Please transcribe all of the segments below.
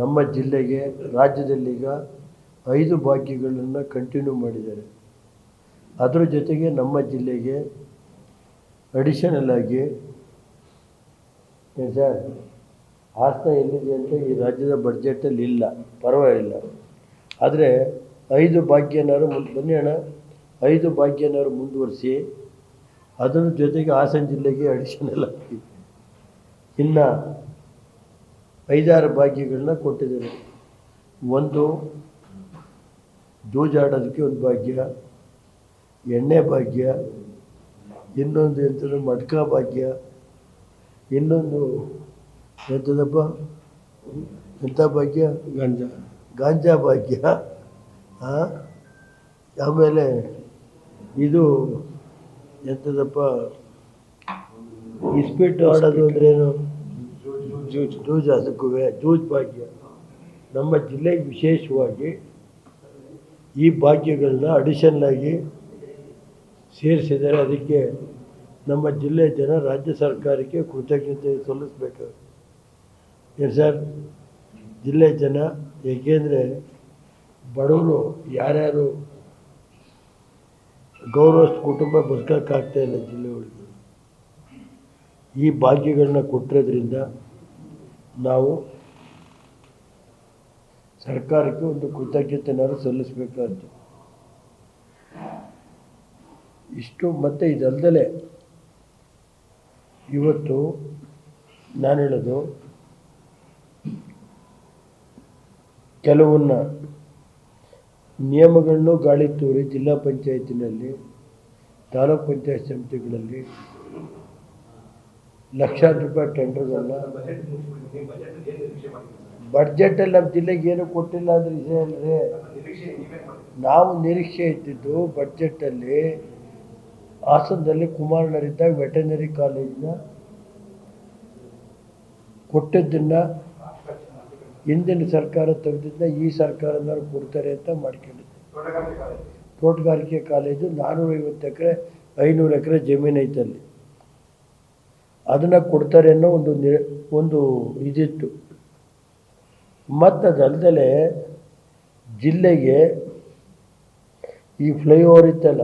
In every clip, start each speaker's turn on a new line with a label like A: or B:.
A: ನಮ್ಮ ಜಿಲ್ಲೆಗೆ, ರಾಜ್ಯದಲ್ಲೀಗ ಐದು ಭಾಗ್ಯಗಳನ್ನು ಕಂಟಿನ್ಯೂ ಮಾಡಿದ್ದಾರೆ. ಅದರ ಜೊತೆಗೆ ನಮ್ಮ ಜಿಲ್ಲೆಗೆ ಅಡಿಷನಲ್ ಆಗಿ ಸರ್ ಹಾಸನ ಎಲ್ಲಿದೆ ಅಂತ ಈ ರಾಜ್ಯದ ಬಡ್ಜೆಟಲ್ಲಿ ಇಲ್ಲ, ಪರವಾಗಿಲ್ಲ. ಆದರೆ ಐದು ಭಾಗ್ಯನಾರು ಮುಂದೆ ಬನ್ನಿ ಅಣ್ಣ, ಐದು ಭಾಗ್ಯನಾರು ಮುಂದುವರಿಸಿ, ಅದರ ಜೊತೆಗೆ ಹಾಸನ ಜಿಲ್ಲೆಗೆ ಅಡಿಷನಲ್ ಆಗಿ. ಇನ್ನು ಐದಾರು ಭಾಗ್ಯಗಳನ್ನ ಕೊಟ್ಟಿದ್ದಾರೆ. ಒಂದು ಜೂಜಾಡೋದಕ್ಕೆ ಒಂದು ಭಾಗ್ಯ ಎಣ್ಣೆ ಭಾಗ್ಯ ಇನ್ನೊಂದು ಎಂಥದ್ದು ಮಟ್ಕ ಭಾಗ್ಯ ಇನ್ನೊಂದು ಎಂಥದಪ್ಪ ಎಂಥ ಭಾಗ್ಯ?
B: ಗಾಂಜಾ.
A: ಗಾಂಜಾ ಭಾಗ್ಯ? ಆಮೇಲೆ ಇದು ಎಂಥದಪ್ಪ ಇಸ್ಪೀಟು ಆಡೋದು ಅಂದ್ರೇನು
B: ಜೂಜ್
A: ಜೂಜ್ ಅದಕ್ಕೂ ಜೂಜ್ ಭಾಗ್ಯ. ನಮ್ಮ ಜಿಲ್ಲೆಗೆ ವಿಶೇಷವಾಗಿ ಈ ಭಾಗ್ಯಗಳನ್ನ ಅಡಿಷನ್ನಾಗಿ ಆಗಿ ಸೇರಿಸಿದ್ದಾರೆ ಅದಕ್ಕೆ ನಮ್ಮ ಜಿಲ್ಲೆ ಜನ ರಾಜ್ಯ ಸರ್ಕಾರಕ್ಕೆ ಕೃತಜ್ಞತೆ ಸಲ್ಲಿಸಬೇಕು. ಏನು ಸರ್? ಜಿಲ್ಲೆ ಜನ, ಏಕೆಂದರೆ ಬಡವರು ಯಾರ್ಯಾರು ಗೌರವ ಕುಟುಂಬ ಬದುಕೋಕ್ಕಾಗ್ತಾ ಇಲ್ಲ ಒಳಗೆ ಈ ಭಾಗ್ಯಗಳನ್ನ ಕೊಟ್ಟಿರೋದ್ರಿಂದ ನಾವು ಸರ್ಕಾರಕ್ಕೆ ಒಂದು ಕೃತಜ್ಞತೆನಾದ್ರು ಸಲ್ಲಿಸಬೇಕಾದ್ದು. ಇಷ್ಟು ಮತ್ತು ಇದಲ್ದಲೆ ಇವತ್ತು ನಾನು ಹೇಳೋದು ಕೆಲವನ್ನ ನಿಯಮಗಳನ್ನು ಗಾಳಿ ತೂರಿ ಜಿಲ್ಲಾ ಪಂಚಾಯತಿನಲ್ಲಿ, ತಾಲೂಕ್ ಪಂಚಾಯತ್ ಸಮಿತಿಗಳಲ್ಲಿ ಲಕ್ಷಾಂತರ ರೂಪಾಯಿ ಟೆಂಡರ್ಗಳನ್ನ ಬಡ್ಜೆಟಲ್ಲಿ ನಮ್ಮ ಜಿಲ್ಲೆಗೆ ಏನು ಕೊಟ್ಟಿಲ್ಲ ಅಂದ್ರೆ ವಿಷಯ ಅಂದ್ರೆ ನಾವು ನಿರೀಕ್ಷೆ ಇದ್ದಿದ್ದು ಬಡ್ಜೆಟಲ್ಲಿ ಹಾಸನದಲ್ಲಿ ಕುಮಾರ್ನರಿದ್ದಾಗ ವೆಟರ್ನರಿ ಕಾಲೇಜಿನ ಕೊಟ್ಟಿದ್ದನ್ನು ಹಿಂದಿನ ಸರ್ಕಾರ ತೆಗೆದಿದ್ದ ಈ ಸರ್ಕಾರದವ್ರು ಕೊಡ್ತಾರೆ ಅಂತ ಮಾಡ್ಕೊಂಡಿದ್ದೆ ತೋಟಗಾರಿಕೆ ಕಾಲೇಜು ನಾನ್ನೂರೈವತ್ತು ಎಕರೆ, ಐನೂರು ಎಕರೆ ಜಮೀನು ಐತಲ್ಲಿ. ಅದನ್ನು ಕೊಡ್ತಾರೆ ಅನ್ನೋ ಒಂದು ನಿ, ಒಂದು ಇದಿತ್ತು. ಮತ್ತು ಅದಲ್ದಲೆ ಜಿಲ್ಲೆಗೆ ಈ ಫ್ಲೈಓವರ್ ಇತ್ತಲ್ಲ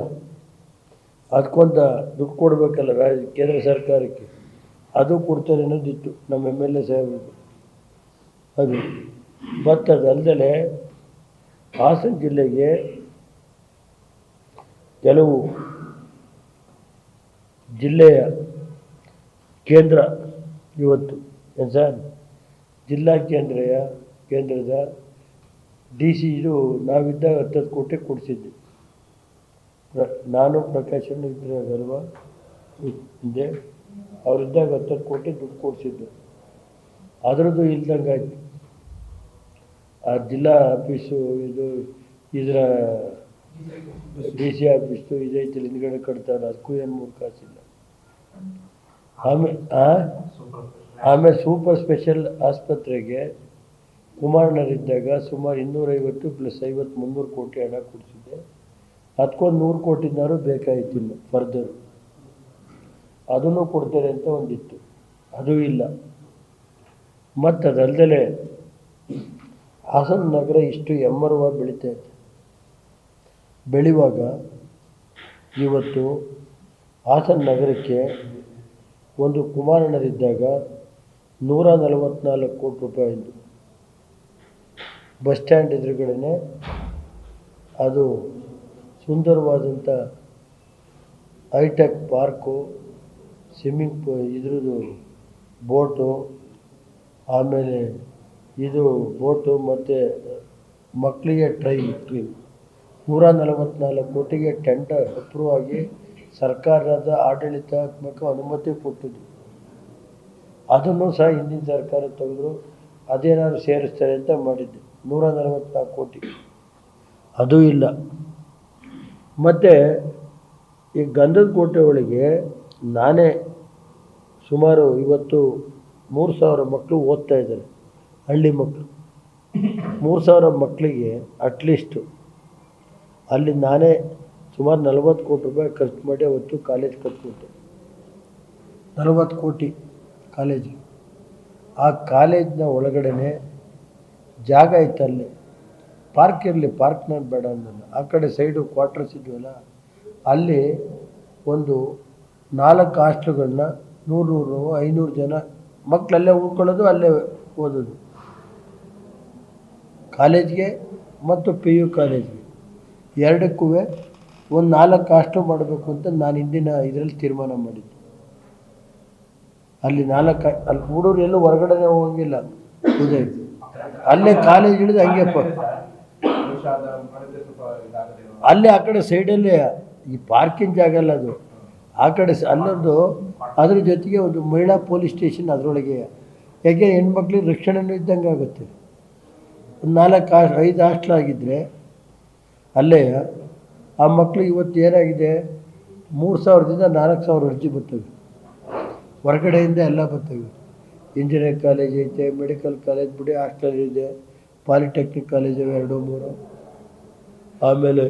A: ಅದಕ್ಕೊಂದು ದುಡ್ಡು ಕೊಡಬೇಕಲ್ಲ ರಾಜ್ಯ ಕೇಂದ್ರ ಸರ್ಕಾರಕ್ಕೆ, ಅದು ಕೊಡ್ತಾರೆ ಅನ್ನೋದಿತ್ತು ನಮ್ಮ ಎಂ ಎಲ್ ಎ ಸಾಹೇಬ್ ಅದು ಮತ್ತು ಅದಲ್ದಲೆ ಹಾಸನ ಜಿಲ್ಲೆಗೆ ಕೆಲವು ಜಿಲ್ಲೆಯ ಕೇಂದ್ರ ಇವತ್ತು ಏನು ಸರ್ ಜಿಲ್ಲಾ ಕೇಂದ್ರಯ, ಕೇಂದ್ರದ ಡಿ ಸಿ ಇದು ನಾವಿದ್ದಾಗ ಹತ್ತತ್ತು ಕೋಟಿ ಕೊಡಿಸಿದ್ದೆ ಪ್ರ, ನಾನು ಪ್ರಕಾಶನ್ ಇದ್ರಾಗಲ್ವ? ಹಿಂದೆ. ಅವರಿದ್ದಾಗ ಹತ್ತತ್ತು ಕೋಟಿ ದುಡ್ಡು ಕೊಡಿಸಿದ್ದು ಅದರದ್ದು ಇಲ್ದಂಗೆ ಆಯಿತು. ಆ ಜಿಲ್ಲಾ ಆಫೀಸು ಇದು, ಇದರ ಡಿ ಸಿ ಆಫೀಸು ಇದೈತಿ ಹಿಂದ್ಗಡೆ ಕಟ್ತಾರೆ. ಅದಕ್ಕೂ ಏನು ಮೂರು ಕಾಸಿಲ್ಲ ಆಮೇಲೆ ಆಮೇಲೆ ಸೂಪರ್ ಸ್ಪೆಷಲ್ ಆಸ್ಪತ್ರೆಗೆ ಕುಮಾರಣ್ಣರಿದ್ದಾಗ ಸುಮಾರು ಇನ್ನೂರೈವತ್ತು ಪ್ಲಸ್ ಐವತ್ತು ಮುನ್ನೂರು ಕೋಟಿ ಹಣ ಕೊಡಿಸಿದ್ದೆ ಅದಕ್ಕೊಂದು ನೂರು ಕೋಟಿನಾರು ಇನ್ನು ಫರ್ದರ್ ಅದನ್ನು ಕೊಡ್ತಾರೆ ಅಂತ ಒಂದಿತ್ತು. ಅದು ಇಲ್ಲ. ಮತ್ತು ಅದಲ್ದಲೆ ಹಾಸನ ನಗರ ಇಷ್ಟು ಎಮ್ಮರವಾಗಿ ಬೆಳೀತಾ ಇದೆ. ಬೆಳೆಯುವಾಗ ಇವತ್ತು ಹಾಸನ ನಗರಕ್ಕೆ ಒಂದು ಕುಮಾರಣ್ಣರಿದ್ದಾಗ ನೂರ ನಲವತ್ತ್ನಾಲ್ಕು ಕೋಟಿ ರೂಪಾಯಿದು ಬಸ್ ಸ್ಟ್ಯಾಂಡ್ ಎದುರುಗಡೆನೆ ಅದು ಸುಂದರವಾದಂಥ ಹೈಟೆಕ್ ಪಾರ್ಕು, ಸ್ವಿಮ್ಮಿಂಗ್ ಪೂ, ಇದ್ರದ್ದು ಬೋಟು, ಆಮೇಲೆ ಇದು ಬೋಟು ಮತ್ತು ಮಕ್ಕಳಿಗೆ ಟ್ರೈ ನೂರ ನಲವತ್ತ್ನಾಲ್ಕು ಕೋಟಿಗೆ ಟೆಂಡರ್ ಅಪ್ರೂವ್ ಆಗಿ ಸರ್ಕಾರದ ಆಡಳಿತಾತ್ಮಕ ಅನುಮತಿ ಕೊಟ್ಟಿದ್ದು. ಅದನ್ನು ಸಹ ಹಿಂದಿನ ಸರ್ಕಾರ ತೆಗೆದು ಅದೇನಾದ್ರು ಸೇರಿಸ್ತಾರೆ ಅಂತ ಮಾಡಿದ್ದೆ. ನೂರ ನಲವತ್ನಾಲ್ಕು ಕೋಟಿ. ಅದು ಇಲ್ಲ. ಮತ್ತು ಈ ಗಂಧದ ಕೋಟೆ ಒಳಗೆ ನಾನೇ ಸುಮಾರು ಇವತ್ತು ಮೂರು ಸಾವಿರ ಮಕ್ಕಳು ಓದ್ತಾ ಇದ್ದಾರೆ. ಹಳ್ಳಿ ಮಕ್ಕಳು. ಮೂರು ಸಾವಿರ ಮಕ್ಕಳಿಗೆ ಅಟ್ಲೀಸ್ಟು ಅಲ್ಲಿ ನಾನೇ ಸುಮಾರು ನಲವತ್ತು ಕೋಟಿ ರೂಪಾಯಿ ಖರ್ಚು ಮಾಡಿ ಅವತ್ತು ಕಾಲೇಜ್ ಕಟ್ಕೊಟ್ಟೆ ನಲವತ್ತು ಕೋಟಿ ಕಾಲೇಜಿಗೆ ಆ ಕಾಲೇಜ್ನ ಒಳಗಡೆ ಜಾಗ ಇತ್ತು ಅಲ್ಲಿ. ಪಾರ್ಕ್ ಇರಲಿ ಪಾರ್ಕ್ನ ಬೇಡ ಅಂದಲ್ಲ ಆ ಕಡೆ ಸೈಡು ಕ್ವಾರ್ಟರ್ಸ್ ಇದ್ವಲ್ಲ, ಅಲ್ಲಿ ಒಂದು ನಾಲ್ಕು ಹಾಸ್ಟ್ಲುಗಳನ್ನ ನೂರು ನೂರು, ಐನೂರು ಜನ ಮಕ್ಕಳಲ್ಲೇ ಉಳ್ಕೊಳ್ಳೋದು, ಅಲ್ಲೇ ಓದೋದು. ಕಾಲೇಜ್ಗೆ ಮತ್ತು ಪಿ ಯು ಕಾಲೇಜ್ಗೆ. ಎರಡಕ್ಕೂ ಒಂದು ನಾಲ್ಕು ಕಾಸ್ಟು ಮಾಡಬೇಕು ಅಂತ ನಾನು ಹಿಂದಿನ ಇದರಲ್ಲಿ ತೀರ್ಮಾನ ಮಾಡಿದ್ದೆ. ಅಲ್ಲಿ ನಾಲ್ಕು ಅಲ್ಲಿ ಹುಡುಗರು ಎಲ್ಲೂ ಹೊರಗಡೆ ಹೋಗಂಗಿಲ್ಲ ಉದಯ್ ಅಲ್ಲೇ ಕಾಲೇಜ್ ಹಿಡಿದು ಹಂಗೆ ಅಲ್ಲೇ ಆ ಕಡೆ ಸೈಡಲ್ಲೇ ಈ ಪಾರ್ಕಿಂಗ್ ಜಾಗ ಅಲ್ಲ ಅದು. ಆ ಕಡೆ ಅಲ್ಲೊಂದು ಅದ್ರ ಜೊತೆಗೆ ಒಂದು ಮಹಿಳಾ ಪೊಲೀಸ್ ಸ್ಟೇಷನ್ ಅದರೊಳಗೆ. ಯಾಕೆ ಹೆಣ್ಮಕ್ಳಿಗೆ ರಕ್ಷಣೆನೂ ಇದ್ದಂಗೆ ಆಗುತ್ತೆ. ಒಂದು ನಾಲ್ಕು ಐದು ಹಾಸ್ಟ್ಲ್ ಆಗಿದ್ದರೆ ಅಲ್ಲೇ ಆ ಮಕ್ಕಳು ಇವತ್ತು ಏನಾಗಿದೆ? ಮೂರು ಸಾವಿರದಿಂದ ನಾಲ್ಕು ಸಾವಿರ ಅರ್ಜಿ ಬರ್ತವೆ ಹೊರಗಡೆಯಿಂದ ಎಲ್ಲ ಬರ್ತವೆ ಇಂಜಿನಿಯರಿಂಗ್ ಕಾಲೇಜ್ ಐತೆ, ಮೆಡಿಕಲ್ ಕಾಲೇಜ್, ಬಿಡಿ ಹಾಸ್ಟೆಲ್ ಇದೆ, ಪಾಲಿಟೆಕ್ನಿಕ್ ಕಾಲೇಜ್ ಎರಡು, ಮೂರು. ಆಮೇಲೆ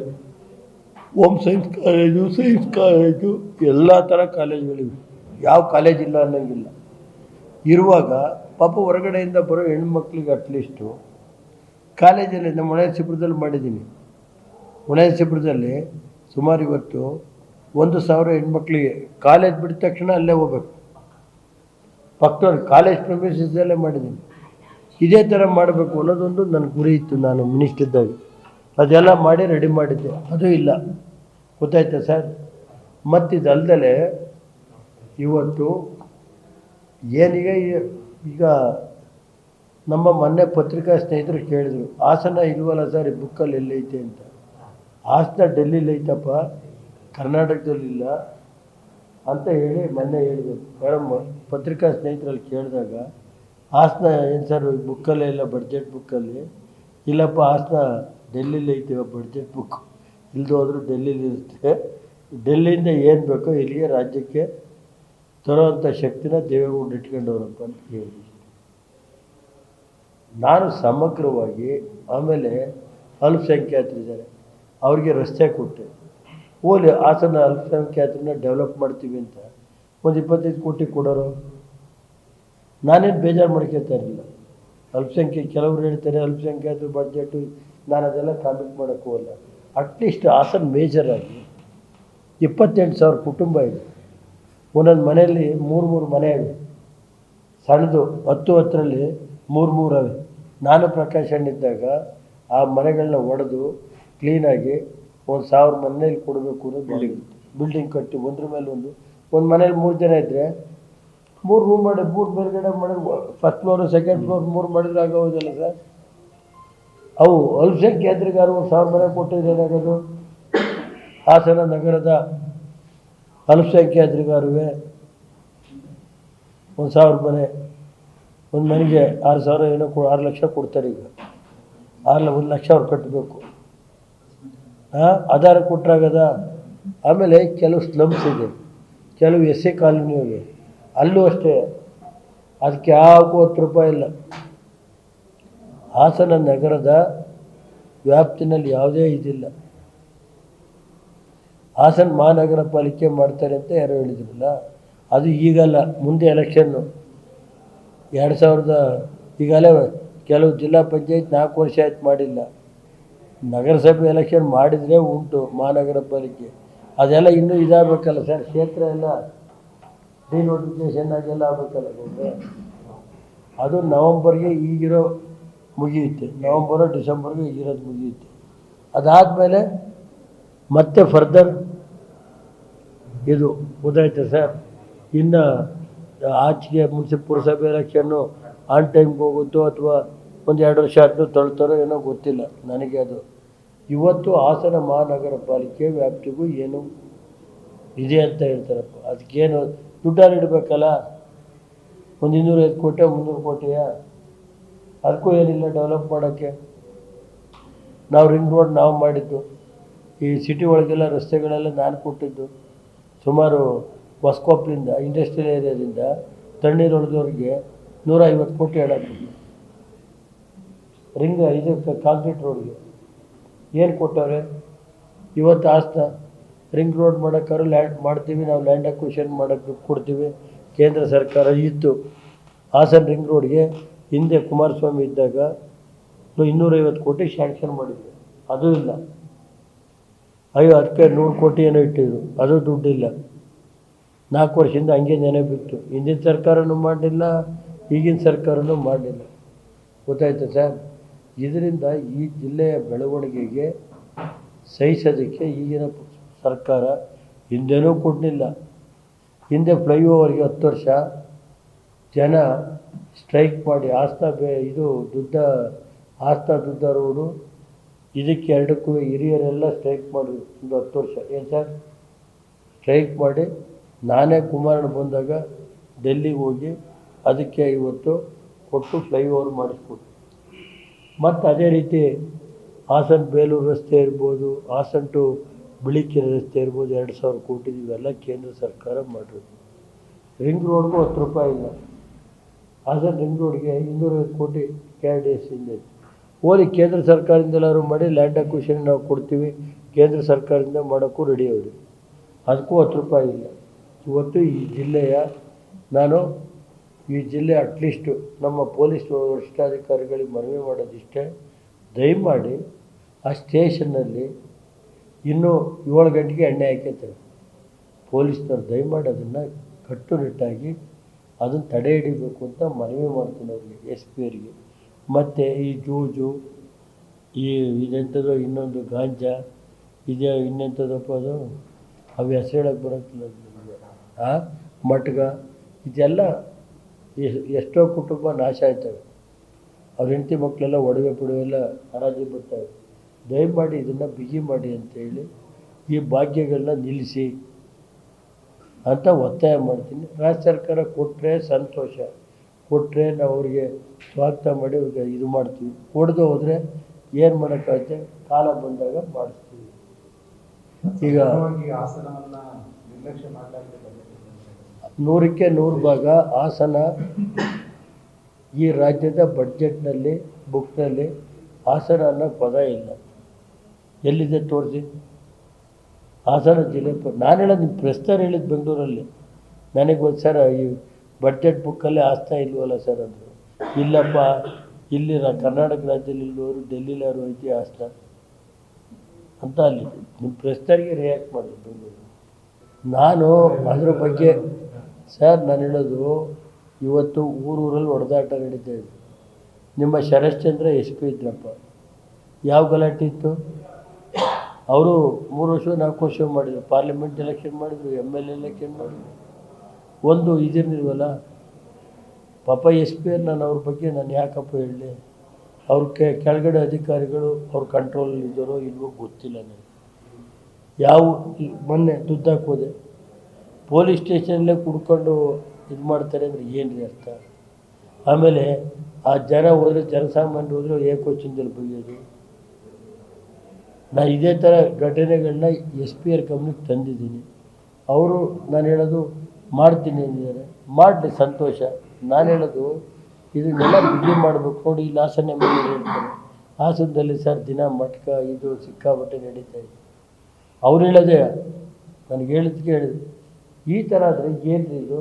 A: home science college science college, ಎಲ್ಲ ಥರ ಕಾಲೇಜುಗಳಿವೆ. ಯಾವ ಕಾಲೇಜ್ ಇಲ್ಲ ಅನ್ನೋಂಗಿಲ್ಲ. ಇರುವಾಗ ಪಾಪ ಹೊರಗಡೆಯಿಂದ ಬರೋ ಹೆಣ್ಮಕ್ಳಿಗೆ ಅಟ್ಲೀಸ್ಟು ಕಾಲೇಜಲ್ಲಿ, ನಮ್ಮ ಹೊಳೆಸಿಪುರದಲ್ಲಿ ಮಾಡಿದ್ದೀನಿ. ಹೊಳೆಸಿಪುರದಲ್ಲಿ ಸುಮಾರು ಇವತ್ತು ಒಂದು ಸಾವಿರ ಹೆಣ್ಮಕ್ಳಿಗೆ ಕಾಲೇಜ್ ಬಿಟ್ಟ ತಕ್ಷಣ ಅಲ್ಲೇ ಹೋಗ್ಬೇಕು. ಪಕ್ಕದವ್ರು ಕಾಲೇಜ್ ಪ್ರವೇಶದಲ್ಲೇ ಮಾಡಿದ್ದೀನಿ. ಇದೇ ಥರ ಮಾಡಬೇಕು ಅನ್ನೋದೊಂದು ನನ್ನ ಗುರಿ ಇತ್ತು ನಾನು ಮಿನಿಸ್ಟರ್ ಇದ್ದಾಗ. ಅದೆಲ್ಲ ಮಾಡಿ ರೆಡಿ ಮಾಡಿದ್ದೆ. ಅದು ಇಲ್ಲ. ಗೊತ್ತಾಯ್ತಾ ಸರ್? ಮತ್ತಿದಲ್ದಲೆ ಇವತ್ತು ಏನೀಗ ಈಗ ನಮ್ಮ ಮೊನ್ನೆ ಪತ್ರಿಕಾ ಸ್ನೇಹಿತರು ಕೇಳಿದರು, ಹಾಸನ ಇಲ್ವಲ್ಲ ಸರ್, ಈ ಬುಕ್ಕಲ್ಲಿ ಎಲ್ಲೈತೆ ಅಂತ. ಹಾಸನ ಡೆಲ್ಲಿಲಿ ಐತಪ್ಪ, ಕರ್ನಾಟಕದಲ್ಲಿಲ್ಲ ಅಂತ ಹೇಳಿ ಮೊನ್ನೆ ಹೇಳಿದರು. ಮೇಡಮ್ ಪತ್ರಿಕಾ ಸ್ನೇಹಿತರಲ್ಲಿ ಕೇಳಿದಾಗ ಹಾಸನ ಏನು ಸರ್, ಬುಕ್ಕಲ್ಲೇ ಇಲ್ಲ, ಬಡ್ಜೆಟ್ ಬುಕ್ಕಲ್ಲಿ? ಇಲ್ಲಪ್ಪ ಹಾಸನ ಡೆಲ್ಲಿಲಿ ಐತೆ, ಬಡ್ಜೆಟ್ ಬುಕ್. ಇಲ್ದು ಹೋದರೂ ಡೆಲ್ಲಿಲಿ ಇರುತ್ತೆ. ಡೆಲ್ಲಿಯಿಂದ ಏನು ಬೇಕೋ ಇಲ್ಲಿಗೆ ರಾಜ್ಯಕ್ಕೆ ತರೋವಂಥ ಶಕ್ತಿನ ದೇವೇಗೌಡ ಇಟ್ಕೊಂಡವ್ರಪ್ಪ ಅಂತ ಹೇಳಿ ನಾನು ಸಮಗ್ರವಾಗಿ ಆಮೇಲೆ ಅಲ್ಪಸಂಖ್ಯಾತರಿದ್ದಾರೆ. ಅವ್ರಿಗೆ ರಸ್ತೆ ಕೊಟ್ಟೆ. ಓಲಿ ಹಾಸನ ಅಲ್ಪಸಂಖ್ಯಾತರನ್ನ ಡೆವಲಪ್ ಮಾಡ್ತೀವಿ ಅಂತ. ಒಂದು ಇಪ್ಪತ್ತೈದು ಕೋಟಿ ಕೊಡೋರು. ನಾನೇನು ಬೇಜಾರು ಮಾಡ್ಕೊತಾ ಇರಲಿಲ್ಲ. ಅಲ್ಪಸಂಖ್ಯೆ, ಕೆಲವರು ಹೇಳ್ತಾರೆ ಅಲ್ಪಸಂಖ್ಯಾತರ ಬಜೆಟ್ ನಾನು ಅದೆಲ್ಲ ಕಾಮೆಂಟ್ ಮಾಡೋಕ್ಕೂ ಹೋಗಲ್ಲ ಅಟ್ಲೀಸ್ಟ್ ಹಾಸನ ಮೇಜರ್ ಆಗಿ ಇಪ್ಪತ್ತೆಂಟು ಸಾವಿರ ಕುಟುಂಬ ಇದೆ. ಒಂದೊಂದು ಮನೆಯಲ್ಲಿ ಮೂರು ಮೂರು ಮನೆ ಇವೆ. ಸಣ್ಣದು ಹತ್ತು ಹತ್ತರಲ್ಲಿ ಮೂರು ಮೂರು ಅವೆ ನಾನು ಪ್ರಕಾಶ್ ಅಣ್ಣಿದ್ದಾಗ ಆ ಮನೆಗಳನ್ನ ಒಡೆದು ಕ್ಲೀನಾಗಿ ಒಂದು ಸಾವಿರ ಮನೆಯಲ್ಲಿ ಕೊಡಬೇಕು ಅನ್ನೋ ಬಿಲ್ಡಿಂಗ್ ಬಿಲ್ಡಿಂಗ್ ಕಟ್ಟಿ ಒಂದ್ರ ಮೇಲೆ ಒಂದು ಒಂದು ಮನೇಲಿ ಮೂರು ಜನ ಇದ್ದರೆ ಮೂರು ರೂಮ್ ಮಾಡಿ, ಮೂರು ಮೇಲ್ಗಡೆ ಮಾಡಿದ್ರೆ ಫಸ್ಟ್ ಫ್ಲೋರು ಸೆಕೆಂಡ್ ಫ್ಲೋರ್ ಮೂರು ಮಾಡಿದ್ರೆ ಆಗೋದಿಲ್ಲ ಸರ್. ಅವು ಅಲ್ಪಸಂಖ್ಯಾತರಿಗಾರು ಒಂದು ಸಾವಿರ ಮನೆ ಕೊಟ್ಟಿದ್ರೆ ಏನಾಗೋದು? ಹಾಸನ ನಗರದ ಅಲ್ಪಸಂಖ್ಯಾತರಿಗಾರುವೆ ಒಂದು ಸಾವಿರ ಮನೆ, ಒಂದು ಮನೆಗೆ ಆರು ಸಾವಿರ ಏನೋ ಆರು ಲಕ್ಷ ಕೊಡ್ತಾರೆ ಈಗ. ಆರು ಒಂದು ಲಕ್ಷ ಅವ್ರು ಕಟ್ಟಬೇಕು ಆಧಾರ ಕೊಟ್ರಾಗದ? ಆಮೇಲೆ ಕೆಲವು ಸ್ಲಮ್ಸ್ ಇದೆ. ಕೆಲವು ಎಸ್ ಎ ಕಾಲೋನಿ ಇವೆ ಅಲ್ಲೂ ಅಷ್ಟೇ. ಅದಕ್ಕೆ ಯಾವಾಗೂ ಹತ್ತು ರೂಪಾಯಿ ಇಲ್ಲ. ಹಾಸನ ನಗರದ ವ್ಯಾಪ್ತಿನಲ್ಲಿ ಯಾವುದೇ ಇದಿಲ್ಲ. ಹಾಸನ ಮಹಾನಗರ ಪಾಲಿಕೆ ಮಾಡ್ತಾರೆ ಅಂತ ಯಾರೋ ಹೇಳಿದ್ರಲ್ಲ? ಅದು ಈಗಲ್ಲ, ಮುಂದೆ ಎಲೆಕ್ಷನ್ನು ಎರಡು ಸಾವಿರದ, ಈಗಲೇ ಕೆಲವು ಜಿಲ್ಲಾ ಪಂಚಾಯತ್ ನಾಲ್ಕು ವರ್ಷ ಆಯ್ತು ಮಾಡಿಲ್ಲ. ನಗರಸಭೆ ಎಲೆಕ್ಷನ್ ಮಾಡಿದರೆ ಉಂಟು, ಮಹಾನಗರ ಪಾಲಿಕೆ. ಅದೆಲ್ಲ ಇನ್ನೂ ಇದಾಗಬೇಕಲ್ಲ ಸರ್? ಕ್ಷೇತ್ರ ಎಲ್ಲ ಡಿನೋಟಿಫಿಕೇಶನ್ ಅದೆಲ್ಲ ಆಗಬೇಕಲ್ಲ. ಅದು ನವಂಬರ್ಗೆ ಈಗಿರೋ ಮುಗಿಯುತ್ತೆ. ನವಂಬರು, ಡಿಸೆಂಬರ್ಗೆ ಈಗಿರೋದು ಮುಗಿಯುತ್ತೆ. ಅದಾದಮೇಲೆ ಮತ್ತೆ ಫರ್ದರ್ ಇದು ಗೊತ್ತಾಯ್ತು ಸರ್? ಇನ್ನು ಆಚೆಗೆ ಮುನ್ಸಿಪಲ್ ಪುರಸಭೆ ಎಲೆಕ್ಷನ್ನು ಆನ್ ಟೈಮ್ಗೆ ಹೋಗುತ್ತೋ ಅಥವಾ ಒಂದು ಎರಡು ವರ್ಷ ಆದರೂ ತಳ್ತಾರೋ ಏನೋ ಗೊತ್ತಿಲ್ಲ. ನನಗೆ ಅದು ಇವತ್ತು ಹಾಸನ ಮಹಾನಗರ ಪಾಲಿಕೆ ವ್ಯಾಪ್ತಿಗೂ ಏನು ಇದೆ ಅಂತ ಹೇಳ್ತಾರಪ್ಪ. ಅದಕ್ಕೇನು ದುಡ್ಡಾರು ಇಡಬೇಕಲ್ಲ? ಒಂದು ಇನ್ನೂರೈದು ಕೋಟಿ, ಮುನ್ನೂರು ಕೋಟಿಯ? ಅದಕ್ಕೂ ಏನಿಲ್ಲ ಡೆವಲಪ್ ಮಾಡೋಕ್ಕೆ. ನಾವು ರಿಂಗ್ ರೋಡ್ ನಾವು ಮಾಡಿದ್ದು. ಈ ಸಿಟಿ ಒಳಗೆಲ್ಲ ರಸ್ತೆಗಳೆಲ್ಲ ನಾನು ಕೊಟ್ಟಿದ್ದು. ಸುಮಾರು ಹೊಸಕೊಪ್ಲಿಂದ ಇಂಡಸ್ಟ್ರಿಯಲ್ ಏರಿಯಾದಿಂದ ತಣ್ಣೀರು ಹೊಡೆದವ್ರಿಗೆ ನೂರ ಐವತ್ತು ಕೋಟಿ ಹೇಳಕ್ಕೆ ರಿಂಗ್ ಇದು ಕಾಂಕ್ರೀಟ್ ರೋಡ್ಗೆ ಏನು ಕೊಟ್ಟವ್ರೆ? ಇವತ್ತು ಆಸ್ತ, ರಿಂಗ್ ರೋಡ್ ಮಾಡೋಕ್ಕಾದ್ರು ಲ್ಯಾಂಡ್ ಮಾಡ್ತೀವಿ, ನಾವು ಲ್ಯಾಂಡ್ ಅಕ್ವಿಷನ್ ಮಾಡೋಕ್ಕೆ ಕೊಡ್ತೀವಿ. ಕೇಂದ್ರ ಸರ್ಕಾರ ಇತ್ತು ಹಾಸನ ರಿಂಗ್ ರೋಡ್ಗೆ ಹಿಂದೆ ಕುಮಾರಸ್ವಾಮಿ ಇದ್ದಾಗ ಇನ್ನೂರೈವತ್ತು ಕೋಟಿ ಶ್ಯಾಂಕ್ಷನ್ ಮಾಡಿದ್ರು. ಅದು ಇಲ್ಲ. ಅಯ್ಯೋ, ಅದಕ್ಕೆ ನೂರು ಕೋಟಿ ಏನೋ ಇಟ್ಟಿದ್ರು. ಅದು ದುಡ್ಡಿಲ್ಲ. ನಾಲ್ಕು ವರ್ಷದಿಂದ ಹಂಗೆ ನೆನೆ ಬಿತ್ತು. ಹಿಂದಿನ ಸರ್ಕಾರನೂ ಮಾಡಲಿಲ್ಲ, ಈಗಿನ ಸರ್ಕಾರನೂ ಮಾಡಲಿಲ್ಲ. ಗೊತ್ತಾಯ್ತು ಸರ್? ಇದರಿಂದ ಈ ಜಿಲ್ಲೆಯ ಬೆಳವಣಿಗೆಗೆ ಸಹಿಸೋದಕ್ಕೆ ಈಗಿನ ಸರ್ಕಾರ ಹಿಂದೆನೂ ಕೊಡಲಿಲ್ಲ. ಹಿಂದೆ ಫ್ಲೈಓವರ್ಗೆ ಹತ್ತು ವರ್ಷ, ಜನ ಸ್ಟ್ರೈಕ್ ಮಾಡಿ ಆಸ್ತಾ ಬೇ, ಇದು ದುಡ್ಡ, ಆಸ್ತಾ ದುಡ್ಡ ರೋಡು, ಇದಕ್ಕೆ ಎರಡಕ್ಕೂ ಹಿರಿಯರೆಲ್ಲ ಸ್ಟ್ರೈಕ್ ಮಾಡಿದ್ರು. ಒಂದು ಹತ್ತು ವರ್ಷ. ಏನು ಸರ್? ಸ್ಟ್ರೈಕ್ ಮಾಡಿ ನಾನೇ ಕುಮಾರಣ್ಣ ಬಂದಾಗ ಡೆಲ್ಲಿಗೆ ಹೋಗಿ ಅದಕ್ಕೆ ಇವತ್ತು ಕೊಟ್ಟು ಫ್ಲೈಓವರ್ ಮಾಡಿಸ್ಕೊಟ್ಟು ಮತ್ತು ಅದೇ ರೀತಿ ಹಾಸನ ಬೇಲೂರು ರಸ್ತೆ ಇರ್ಬೋದು, ಹಾಸನ ಟು ಬಿಳಿಕೆರೆ ರಸ್ತೆ ಇರ್ಬೋದು, ಎರಡು ಸಾವಿರ ಕೋಟಿ ಇವೆಲ್ಲ ಕೇಂದ್ರ ಸರ್ಕಾರ ಮಾಡಿರೋದು ರಿಂಗ್ ರೋಡ್ಗೂ ಹತ್ತು ರೂಪಾಯಿ ಇಲ್ಲ. ಹಾಸನ ರಿಂಗ್ ರೋಡ್ಗೆ ಇನ್ನೂರೈವತ್ತು ಕೋಟಿ ಕೆ ಆರ್ ಡಿ ಎಸ್ ಇಂದ. ಓದಿ ಕೇಂದ್ರ ಸರ್ಕಾರದಿಂದ ಎಲ್ಲರೂ ಮಾಡಿ ಲ್ಯಾಂಡ್ ಅಕ್ವಿಷನ್ ನಾವು ಕೊಡ್ತೀವಿ, ಕೇಂದ್ರ ಸರ್ಕಾರದಿಂದ ಮಾಡೋಕ್ಕೂ ರೆಡಿ ಅವರು. ಅದಕ್ಕೂ ಹತ್ತು ರೂಪಾಯಿ ಇಲ್ಲ. ಇವತ್ತು ಈ ಜಿಲ್ಲೆಯ ನಾನು ಈ ಜಿಲ್ಲೆ ಅಟ್ಲೀಸ್ಟು ನಮ್ಮ ಪೊಲೀಸ್ ವರಿಷ್ಠಾಧಿಕಾರಿಗಳಿಗೆ ಮನವಿ ಮಾಡೋದಿಷ್ಟೇ. ದಯಮಾಡಿ ಆ ಸ್ಟೇಷನ್ನಲ್ಲಿ ಇನ್ನೂ ಏಳು ಗಂಟೆಗೆ ಎಣ್ಣೆ ಹಾಕೈತೆ. ಪೊಲೀಸ್ನವ್ರು ದಯಮಾಡಿ ಅದನ್ನು ಕಟ್ಟುನಿಟ್ಟಾಗಿ ಅದನ್ನು ತಡೆ ಹಿಡಿಬೇಕು ಅಂತ ಮನವಿ ಮಾಡ್ತೀನಿ ಅವ್ರಿಗೆ ಎಸ್ ಪಿ ಅವರಿಗೆ. ಮತ್ತು ಈ ಜೂಜು, ಈ ಇದೆಂಥದ್ದು ಇನ್ನೊಂದು ಗಾಂಜಾ ಇದೇ ಇನ್ನೆಂಥದ್ದಪ್ಪ ಅದು? ಅವು ಹೆಸರು ಹೇಳಕ್ಕೆ ಬರೋಕ್ಕಿಲ್ಲ ಮಟ್ಗ, ಇದೆಲ್ಲ ಎಷ್ಟೋ ಕುಟುಂಬ ನಾಶ ಆಯ್ತವೆ. ಅವ್ರ ಹೆಂಡತಿ ಮಕ್ಕಳೆಲ್ಲ ಒಡವೆ ಪಡವೆ ಎಲ್ಲ ಹರಾಜಿ ಬರ್ತವೆ ದಯಮಾಡಿ ಇದನ್ನು ಬಿಗಿ ಮಾಡಿ ಅಂತೇಳಿ ಈ ಭಾಗ್ಯಗಳನ್ನ ನಿಲ್ಲಿಸಿ ಅಂತ ಒತ್ತಾಯ ಮಾಡ್ತೀನಿ. ರಾಜ್ಯ ಸರ್ಕಾರ ಕೊಟ್ಟರೆ ಸಂತೋಷ. ಕೊಟ್ಟರೆ ನಾವು ಅವ್ರಿಗೆ ಸ್ವಾಗತ ಮಾಡಿ ಅವ್ರಿಗೆ ಇದು ಮಾಡ್ತೀವಿ. ಕೊಡದೆ ಹೋದರೆ ಏನು ಮಾಡೋಕ್ಕಾಗುತ್ತೆ ಕಾಲ ಬಂದಾಗ ಮಾಡಿಸ್ತೀವಿ. ಈಗ
B: ನಿರ್ಲಕ್ಷ್ಯ ಮಾಡಲಾಗಿದೆ
A: ನೂರಕ್ಕೆ ನೂರು ಭಾಗ ಹಾಸನ ಈ ರಾಜ್ಯದ ಬಡ್ಜೆಟ್ನಲ್ಲಿ ಬುಕ್ನಲ್ಲಿ ಹಾಸನ ಅನ್ನೋ ಪದ ಇಲ್ಲ. ಎಲ್ಲಿದೆ ತೋರಿಸಿ? ಹಾಸನ ಜಿಲ್ಲೆ ನಾನು ಹೇಳೋದು ನಿಮ್ಮ ಪ್ರಸ್ತಾರ ಹೇಳಿದ್ದು ಬೆಂಗಳೂರಲ್ಲಿ. ನನಗೆ ಒಂದು ಸರ್ ಈ ಬಡ್ಜೆಟ್ ಬುಕ್ಕಲ್ಲೇ ಹಾಸ್ತಾ ಇಲ್ವಲ್ಲ ಸರ್ ಅಂದರು ಇಲ್ಲಪ್ಪ ಇಲ್ಲಿ ಕರ್ನಾಟಕ ರಾಜ್ಯದಲ್ಲಿ ಇಲ್ಲವರು ಡೆಲ್ಲಿಲಾರು ಐತಿ ಆಸ್ತ ಅಂತ ಅಲ್ಲಿ ನಿಮ್ಮ ಪ್ರಶ್ನೆಗೆ ರಿಯಾಕ್ಟ್ ಮಾಡಿದ್ರು ನಾನು ಅದ್ರ ಬಗ್ಗೆ ಸರ್, ನಾನು ಹೇಳೋದು, ಇವತ್ತು ಊರೂರಲ್ಲಿ ಹೊಡೆದಾಟ ನಡೀತಾ ಇದೆ. ನಿಮ್ಮ ಶರಶ್ಚಂದ್ರ ಎಸ್ ಪಿ ಇದ್ರಪ್ಪ. ಯಾವ ಗಲಾಟೆ ಇತ್ತು? ಅವರು ಮೂರು ವರ್ಷ, ನಾಲ್ಕು ವರ್ಷ ಮಾಡಿದರು. ಪಾರ್ಲಿಮೆಂಟ್ ಎಲೆಕ್ಷನ್ ಮಾಡಿದರು, ಎಂ ಎಲ್ ಎಲೆಕ್ಷನ್ ಮಾಡಿದರು. ಒಂದು ಇದಿರ್ನಿಲ್ವಲ್ಲ ಪಾಪ ಎಸ್ ಪಿ ನಾನು ಅವ್ರ ಬಗ್ಗೆ ನಾನು ಯಾಕಪ್ಪ ಹೇಳಿ ಅವ್ರ ಕೆ, ಕೆಳಗಡೆ ಅಧಿಕಾರಿಗಳು ಅವ್ರ ಕಂಟ್ರೋಲಲ್ಲಿ ಇದ್ದಾರೋ ಇಲ್ವೋ ಗೊತ್ತಿಲ್ಲ ನನಗೆ. ಯಾವ ಮೊನ್ನೆ ಹೋದೆ ಪೊಲೀಸ್ ಸ್ಟೇಷನಲ್ಲೇ ಕುಡ್ಕೊಂಡು ಇದು ಮಾಡ್ತಾರೆ ಅಂದರೆ ಏನು ರೀ ಅರ್ಥ? ಆಮೇಲೆ ಆ ಜನ ಹೋದರೆ ಜನಸಾಮಾನ್ಯರು ಹೋದರೆ ಏಕೋಚಿಂದಲ್ಲಿ ಬಗೆಯೋದು. ನಾನು ಇದೇ ಥರ ಘಟನೆಗಳನ್ನ ಎಸ್ ಪಿ ಆರ್ ಕಂಪ್ನಿಗೆ ತಂದಿದ್ದೀನಿ. ಅವರು ನಾನು ಹೇಳೋದು ಮಾಡ್ತೀನಿ ಅಂದಿದ್ದಾರೆ. ಮಾಡಲಿ ಸಂತೋಷ. ನಾನು ಹೇಳೋದು ಇದನ್ನೆಲ್ಲ ಬಿಗಿ ಮಾಡಬೇಕು. ನೋಡಿ ಇಲ್ಲಿ ಹಾಸನ ಹೇಳ್ತಾರೆ. ಹಾಸನದಲ್ಲಿ ಸರ್, ದಿನ ಮಟ್ಕ, ಇದು ಸಿಕ್ಕಾಬಟ್ಟೆ ನಡೀತಾ ಇದೆ. ಅವ್ರು ಹೇಳೋದೇ, ನನಗೆ ಹೇಳಿದ್ಕೆ ಹೇಳಿದೆ ಈ ಥರ ಆದರೆ ಏನು ಇದು?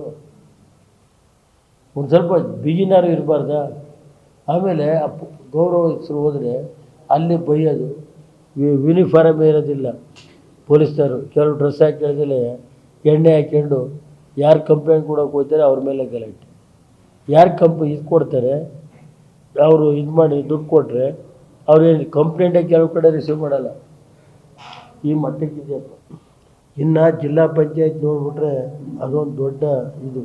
A: ಒಂದು ಸ್ವಲ್ಪ ಬಿಗಿನಾರು ಇರಬಾರ್ದ? ಆಮೇಲೆ ಆ ಗೌರವ ಹೆಸರು ಹೋದರೆ ಅಲ್ಲಿ ಬೈಯೋದು. ಯೂನಿಫಾರಮ್ ಇರೋದಿಲ್ಲ. ಪೊಲೀಸ್ನವರು ಕೆಲವು ಡ್ರೆಸ್ ಹಾಕಿದ್ರೆ ಎಣ್ಣೆ ಹಾಕ್ಕೊಂಡು ಯಾರು ಕಂಪ್ಲೇಂಟ್ ಕೊಡೋಕೆ ಹೋಗ್ತಾರೆ ಅವ್ರ ಮೇಲೆ ಗಲಾಟೆ. ಯಾರು ಕಂಪ್ ಇದು ಕೊಡ್ತಾರೆ, ಅವರು ಇದು ಮಾಡಿ ದುಡ್ಡು ಕೊಟ್ಟರೆ ಅವ್ರೇನು ಕಂಪ್ಲೇಂಟೇ ಕೆಲವು ಕಡೆ ರಿಸೀವ್ ಮಾಡಲ್ಲ. ಈ ಮಟ್ಟಕ್ಕಿದೆಯಪ್ಪ. ಇನ್ನು ಜಿಲ್ಲಾ ಪಂಚಾಯತ್ ನೋಡಿಬಿಟ್ರೆ ಅದೊಂದು ದೊಡ್ಡ ಇದು.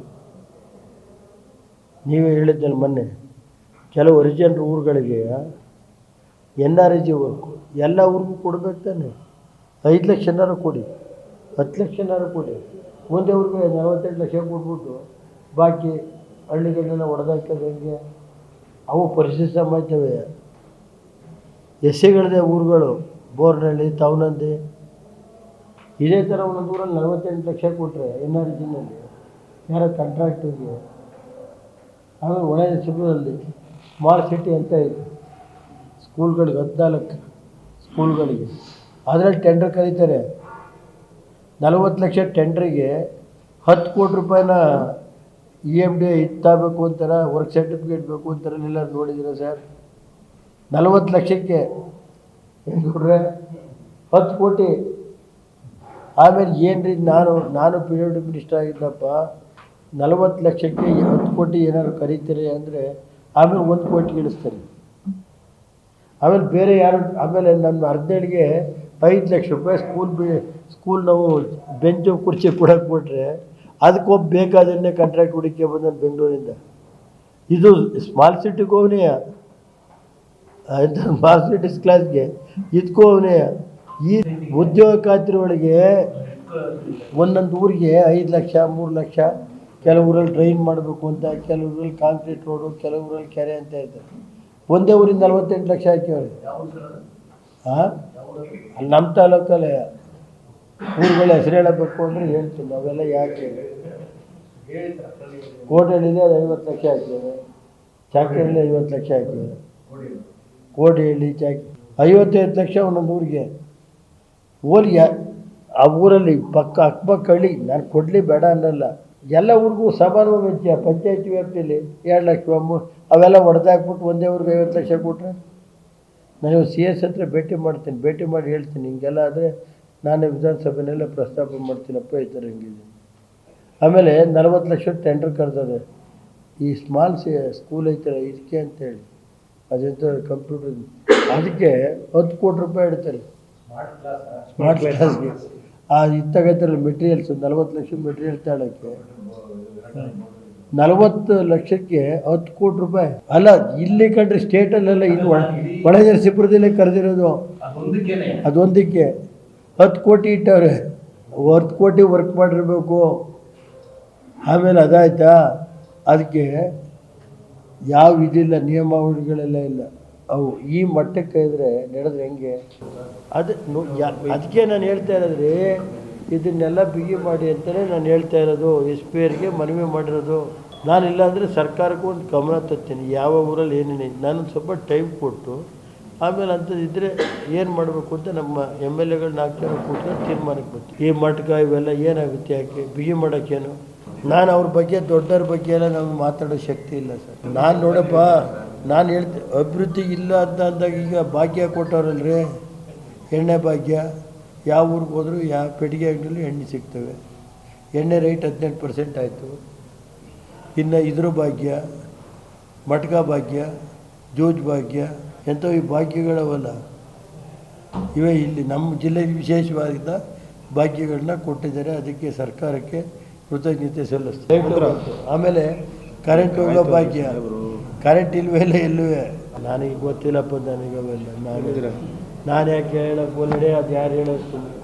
A: ನೀವೇ ಹೇಳಿದ್ದಲ್ಲ ಮೊನ್ನೆ, ಕೆಲವು ಒರಿಜಿನಲ್ ಊರುಗಳಿಗೆ ಎನ್ ಆರ್ ಜಿ ವರ್ಕು ಎಲ್ಲ ಊರಿಗೂ ಕೊಡ್ಬೇಕು ತಾನೆ. ಐದು ಲಕ್ಷನಾರು ಕೊಡಿ, ಹತ್ತು ಲಕ್ಷನಾರು ಕೊಡಿ. ಒಂದೇ ಊರಿಗೆ ನಲವತ್ತೆಂಟು ಲಕ್ಷ ಕೊಟ್ಬಿಟ್ಟು ಬಾಕಿ ಹಳ್ಳಿಗಳನ್ನೆಲ್ಲ ಹೊಡೆದಾಕೋದು ಹೆಂಗೆ? ಅವು ಪರಿಸ್ಥಿತಿ ಸಮಾಜವೇ ಎಸ್ ಊರುಗಳು ಬೋರ್ನಹಳ್ಳಿ ತವನಂದಿ ಇದೇ ಥರ ಒಂದೊಂದು ಊರಲ್ಲಿ ನಲವತ್ತೆಂಟು ಲಕ್ಷ ಕೊಟ್ಟರೆ ಎನ್ ಆರ್ ಜಿನಲ್ಲಿ ಯಾರೋ ಕಾಂಟ್ರಾಕ್ಟಿಗೆ ಆಮೇಲೆ ಒಳ ಶಿಬಿರಲ್ಲಿ ಸ್ಮಾರ್ಟ್ ಸಿಟಿ ಅಂತ ಇದೆ. ಸ್ಕೂಲ್ಗಳಿಗೆ ಹದಿನಾಲ್ಕು ಸ್ಕೂಲ್ಗಳಿಗೆ. ಅದರಲ್ಲಿ ಟೆಂಡರ್ ಕರೀತಾರೆ. ನಲವತ್ತು ಲಕ್ಷ ಟೆಂಡ್ರಿಗೆ ಹತ್ತು ಕೋಟಿ ರೂಪಾಯಿನ ಇ ಎಂ ಡಿ ಇತ್ತಾಗಬೇಕು ಅಂತಾರೆ ವರ್ಕ್ ಸರ್ಟಿಫಿಕೇಟ್ ಬೇಕು ಅಂತಾರೆ ಎಲ್ಲ ನೋಡಿದ್ದೀರಾ ಸರ್? ನಲವತ್ತು ಲಕ್ಷಕ್ಕೆ ಹೆಂಗೆ ಕೊಡ್ರೆ ಹತ್ತು ಕೋಟಿ ಆಮೇಲೆ ಏನ್ರಿ ನಾನು ನಾನು ಪಿ ಡಬ್ಲ್ಯೂ ಡಿ ಮಿನಿಸ್ಟರ್ ಆಗಿದ್ದಪ್ಪ, ನಲವತ್ತು ಲಕ್ಷಕ್ಕೆ ಹತ್ತು ಕೋಟಿ ಏನಾದ್ರು ಕರೀತೀರಿ ಅಂದರೆ, ಆಮೇಲೆ ಒಂದು ಕೋಟಿ ಇಳಿಸ್ತಾರೆ. ಆಮೇಲೆ ಬೇರೆ ಯಾರು, ಆಮೇಲೆ ನನ್ನ ಹದಿನೇಳಿಗೆ ಐದು ಲಕ್ಷ ರೂಪಾಯಿ ಸ್ಕೂಲ್ ಬಿ ಸ್ಕೂಲ್ ನಾವು ಬೆಂಚು ಕುರ್ಚಿ ಕೊಡಕ್ಕೆ ಕೊಟ್ರೆ ಅದಕ್ಕೊಬ್ಬ ಬೇಕಾದನ್ನೇ ಕಾಂಟ್ರಾಕ್ಟ್ ಹುಡುಕಿ ಬಂದ ಬೆಂಗಳೂರಿಂದ. ಇದು ಸ್ಮಾಲ್ ಸಿಟಿಗೂ ಅವನೇ ಸ್ಮಾಲ್ ಸಿಟೀಸ್ ಕ್ಲಾಸ್ಗೆ ಇದಕ್ಕೂ ಅವನೇ. ಈ ಉದ್ಯೋಗ ಖಾತ್ರಿ ಒಳಗೆ ಒಂದೊಂದು ಊರಿಗೆ ಐದು ಲಕ್ಷ, ಮೂರು ಲಕ್ಷ ಕೆಲವು ಊರಲ್ಲಿ ಡ್ರೈನ್ ಮಾಡಬೇಕು ಅಂತ, ಕೆಲವು ಊರಲ್ಲಿ ಕಾಂಕ್ರೀಟ್ ರೋಡು, ಕೆಲವು ಊರಲ್ಲಿ ಕೆರೆ ಅಂತ ಇರ್ತದೆ ಒಂದೇ ಊರಿಂದ ನಲ್ವತ್ತೆಂಟು ಲಕ್ಷ ಹಾಕಿವ್ರಿ ಹಾಂ ಅಲ್ಲಿ ನಮ್ಮ ತಾಲೂಕಲ್ಲೇ ಊರುಗಳ ಹೆಸರು ಹೇಳಬೇಕು ಅಂದರೆ ಹೇಳ್ತೀನಿ, ನಾವೆಲ್ಲ ಯಾಕೆ ಕೋಟೆಹಳ್ಳಿಲಿ ಅದು ಐವತ್ತು ಲಕ್ಷ ಹಾಕಿದ್ದಾರೆ. ಚಾಕಿಯಲ್ಲಿ ಐವತ್ತು ಲಕ್ಷ ಹಾಕಿದ್ದಾರೆ. ಕೋಟೆಹಳ್ಳಿ ಚಾಕಿ ಐವತ್ತೈದು ಲಕ್ಷ ಒಂದೊಂದು ಊರಿಗೆ. ಓಲಿ ಯಾ ಆ ಊರಲ್ಲಿ ಪಕ್ಕ ಅಕ್ಕಪಕ್ಕ ಹಳ್ಳಿ ನಾನು ಕೊಡಲಿ ಬೇಡ ಅನ್ನಲ್ಲ. ಎಲ್ಲ ಊರಿಗೂ ಸಮಾನ ವೆಚ್ಚ ಪಂಚಾಯತಿ ವ್ಯಾಪ್ತಿಯಲ್ಲಿ ಎರಡು ಲಕ್ಷ ಮೂರು ಅವೆಲ್ಲ ಹೊಡೆದಾಕ್ಬಿಟ್ಟು ಒಂದೇ ಊರಿಗೆ ಐವತ್ತು ಲಕ್ಷ ಕೊಟ್ಟರೆ ನಾನು ಸಿ ಎಸ್ ಹತ್ರ ಭೇಟಿ ಮಾಡ್ತೀನಿ, ಭೇಟಿ ಮಾಡಿ ಹೇಳ್ತೀನಿ. ಹಿಂಗೆಲ್ಲ ಆದರೆ ನಾನು ವಿಧಾನಸಭೆಯಲ್ಲೇ ಪ್ರಸ್ತಾಪ ಮಾಡ್ತೀನಪ್ಪ ಈ ಥರ ಹಿಂಗಿದೆ ಆಮೇಲೆ ನಲವತ್ತು ಲಕ್ಷ ಟೆಂಡರ್ ಕರೆದದೆ ಈ ಸ್ಮಾಲ್ ಸಿ ಸ್ಕೂಲ್ ಐತಲ್ಲ ಇದಕ್ಕೆ ಅಂತೇಳಿ. ಅದೆಂತ ಕಂಪ್ಯೂಟರ್ ಅದಕ್ಕೆ ಹತ್ತು ಕೋಟಿ ರೂಪಾಯಿ ಇಡ್ತಾರೆ ಸ್ಮಾರ್ಟ್ ಕ್ಲಾಸ್ಗೆ ಆ? ಇತ್ತಗತ್ತಲ್ಲಿ ಮೆಟೀರಿಯಲ್ಸ್ ನಲವತ್ತು ಲಕ್ಷ ಮೆಟೀರಿಯಲ್ ತಗೊಳ್ಳೋಕ್ಕೆ ನಲವತ್ತು ಲಕ್ಷಕ್ಕೆ ಹತ್ತು ಕೋಟಿ ರೂಪಾಯಿ. ಅಲ್ಲ ಇಲ್ಲಿ ಕಂಡ್ರೆ ಸ್ಟೇಟಲ್ಲೆಲ್ಲ ಇಲ್ಲಿ ಒಳ ಸಿಪುರದಲ್ಲಿ ಕರೆದಿರೋದು. ಅದೊಂದಕ್ಕೆ. ಹತ್ತು ಕೋಟಿ ಇಟ್ಟವ್ರೆ. ಹತ್ತು ಕೋಟಿ ವರ್ಕ್ ಮಾಡಿರಬೇಕು. ಆಮೇಲೆ ಅದಾಯ್ತಾ? ಅದಕ್ಕೆ ಯಾವ ಇದಿಲ್ಲ ನಿಯಮಾವಳಿಗಳೆಲ್ಲ ಇಲ್ಲ. ಅವು ಈ ಮಟ್ಟಕ್ಕೆ ಇದ್ರೆ ನಡೆದ್ರೆ ಹೆಂಗೆ? ಅದು ಅದಕ್ಕೆ ನಾನು ಹೇಳ್ತಾ ಇರೋದ್ರಿ ಇದನ್ನೆಲ್ಲ ಬಿಗಿ ಮಾಡಿ ಅಂತಲೇ ನಾನು ಹೇಳ್ತಾ ಇರೋದು, ಎಸ್ ಪಿ ಅವರಿಗೆ ಮನವಿ ಮಾಡಿರೋದು. ನಾನು ಇಲ್ಲಾಂದರೆ ಸರ್ಕಾರಕ್ಕೂ ಒಂದು ಗಮನ ತರ್ತೀನಿ, ಯಾವ ಊರಲ್ಲಿ ಏನೇನು ನಾನೊಂದು ಸ್ವಲ್ಪ ಟೈಮ್ ಕೊಟ್ಟು, ಆಮೇಲೆ ಅಂಥದ್ದು ಇದ್ದರೆ ಏನು ಮಾಡಬೇಕು ಅಂತ ನಮ್ಮ ಎಂ ಎಲ್ ಎಗಳು ನಾಲ್ಕು ಜನ ಕೂತ್ಕೊಂಡು ತೀರ್ಮಾನಕ್ಕೆ ಬರ್ತೀವಿ ಈ ಮಟ್ಕ ಇವೆಲ್ಲ ಏನಾಗುತ್ತೆ ಯಾಕೆ? ಬಿಗಿ ಮಾಡೋಕ್ಕೇನು? ನಾನು ಅವ್ರ ಬಗ್ಗೆ, ದೊಡ್ಡವ್ರ ಬಗ್ಗೆ ಎಲ್ಲ ನಮ್ಗೆ ಮಾತಾಡೋ ಶಕ್ತಿ ಇಲ್ಲ ಸರ್. ನಾನು ನೋಡಪ್ಪ ನಾನು ಹೇಳ್ತೆ ಅಭಿವೃದ್ಧಿ ಇಲ್ಲ ಅಂತ ಅಂದಾಗ ಈಗ ಭಾಗ್ಯ ಕೊಟ್ಟವ್ರಲ್ರಿ? ಎಣ್ಣೆ ಭಾಗ್ಯ. ಯಾವ ಊರಿಗೆ ಹೋದರೂ ಯಾವ ಪೆಟ್ಟಿಗೆ ಅಂಗಡಿಯಲ್ಲೂ ಎಣ್ಣೆ ಸಿಗ್ತವೆ. ಎಣ್ಣೆ ರೇಟ್ ಹದಿನೆಂಟು ಪರ್ಸೆಂಟ್ ಆಯಿತು. ಇನ್ನು ಇದ್ರ ಭಾಗ್ಯ ಮಟ್ಕ ಭಾಗ್ಯ ಜೋಜ್ ಭಾಗ್ಯ ಎಂಥವು ಈ ಭಾಗ್ಯಗಳವಲ್ಲ. ಇವೇ ಇಲ್ಲಿ ನಮ್ಮ ಜಿಲ್ಲೆಗೆ ವಿಶೇಷವಾದ ಭಾಗ್ಯಗಳನ್ನ ಕೊಟ್ಟಿದ್ದಾರೆ. ಅದಕ್ಕೆ ಸರ್ಕಾರಕ್ಕೆ ಕೃತಜ್ಞತೆ ಸಲ್ಲಿಸ್ತಾರೆ ಆಮೇಲೆ ಕರೆಂಟ್ ಹೋಗೋ ಭಾಗ್ಯ. ಕರೆಂಟ್ ಇಲ್ವೇ? ಇಲ್ಲ ಇಲ್ಲವೇ ನನಗೆ ಗೊತ್ತಿಲ್ಲಪ್ಪ ನನಗೆ ಅವೆಲ್ಲ. ನಾನು ನಾನು ಯಾಕೆ ಹೇಳಕ್ಕೆ ಒಳ್ಳೆ ಅದು ಯಾರು ಹೇಳೋದು?